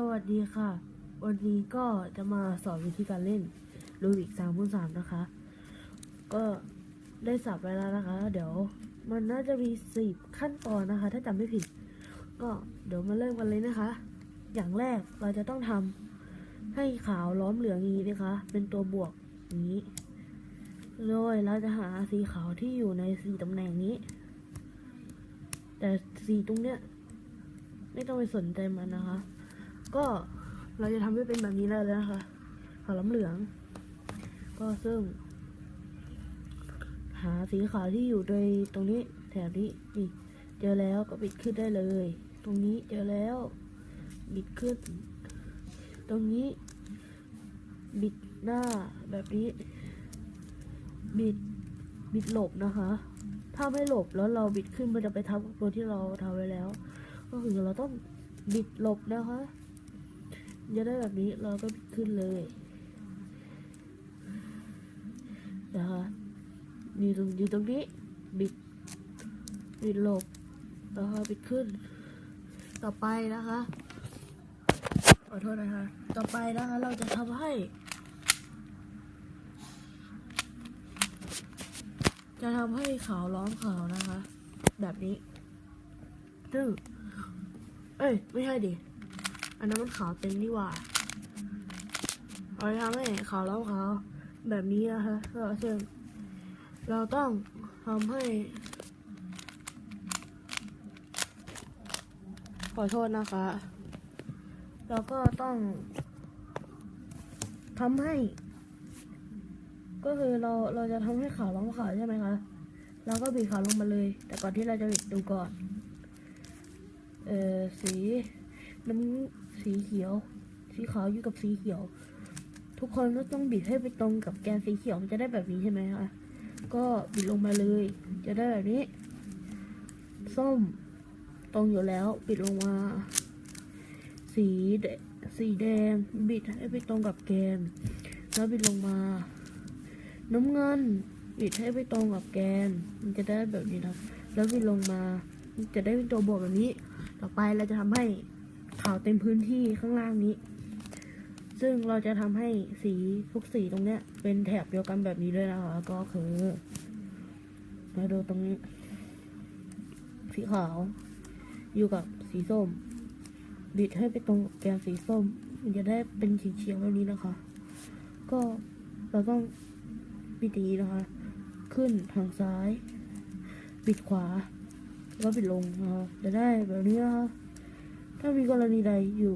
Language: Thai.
สวัสดีค่ะ วันนี้ก็จะมาสอนวิธีการเล่นลูบิกสามคูณสามนะคะ ก็ได้สับไว้แล้วนะคะ เดี๋ยวมันน่าจะมีสิบขั้นตอนนะคะ ถ้าจำไม่ผิด ก็เดี๋ยวมาเริ่มกันเลยนะคะ อย่างแรกเราจะต้องทำให้ขาวล้อมเหลืองอย่างนี้นะคะ เป็นตัวบวกอย่างนี้โดยเราจะหาสีขาวที่อยู่ในสีตำแหน่งนี้ แต่สีตรงเนี้ยไม่ต้องไปสนใจมันนะคะ ก็เราจะทำให้เป็นแบบนี้ได้แล้วนะคะขาวล้ำเหลือง ก็ซึ่ง หาสีขาวที่อยู่โดยตรงนี้แถบนี้นี่เจอแล้วก็บิดขึ้นได้เลย ตรงนี้เจอแล้ว บิดขึ้น ตรงนี้ บิดหน้าแบบนี้ บิดบิดหลบนะคะ ถ้าไม่หลบแล้วเราบิดขึ้นมันจะไปทับกับตัวที่เราทำไว้แล้ว ก็คือเราต้องบิดหลบนะคะ จะได้แบบนี้เราก็บิดขึ้นเลยนะคะอยู่ตรงอยู่ตรงนี้บิดบิดหลบแล้วก็บิดขึ้น ต่อไปนะคะขอโทษนะคะ ต่อไปนะคะเราจะทำให้ จะทำให้ขาวล้อมขาวนะคะ แบบนี้ซึ่งเอ้ย ไม่ใช่ดิ อันนั้นมันขาวเต็มนี่หว่าเราทำให้ขาวแล้วขาวแบบนี้นะคะก็ซึ่งเราต้องทำให้ ขอโทษนะคะ เราก็ต้องทำให้ ก็คือเราเราจะทำให้ขาวล้อมขาวใช่ไหมคะเราก็บีบขาวลงมาเลย แต่ก่อนที่เราจะบีบดูก่อน เอ่อสี น้ำสีเขียว สีขาวอยู่กับสีเขียว ทุกคนก็ต้องบิดให้ไปตรงกับแกนสีเขียวมันจะได้แบบนี้ใช่ไหมคะก็บิดลงมาเลย จะได้แบบนี้ ส้มตรงอยู่แล้วบิดลงมา สีสีแดงบิดให้ไปตรงกับแกนแล้วบิดลงมา น้ำเงินบิดให้ไปตรงกับแกน มันจะได้แบบนี้นะแล้วบิดลงมาจะได้เป็นตัวบวกแบบนี้ ต่อไปเราจะทำให้ ขาวเต็มพื้นที่ข้างล่างนี้ ซึ่งเราจะทำให้สีทุกสีตรงเนี้ย เป็นแถบเดียวกันแบบนี้ด้วยนะคะก็คือมาดูตรงนี้ สีขาว อยู่กับสีส้ม บิดให้ไปตรงแกนสีส้ม มันจะได้เป็นสีเขียวแบบนี้นะคะ ก็เราต้องบิดอย่างนี้นะคะ ขึ้นทางซ้าย บิดขวา แล้วบิดลงนะคะจะได้แบบนี้นะคะ ถ้ามีกรณีใดอยู่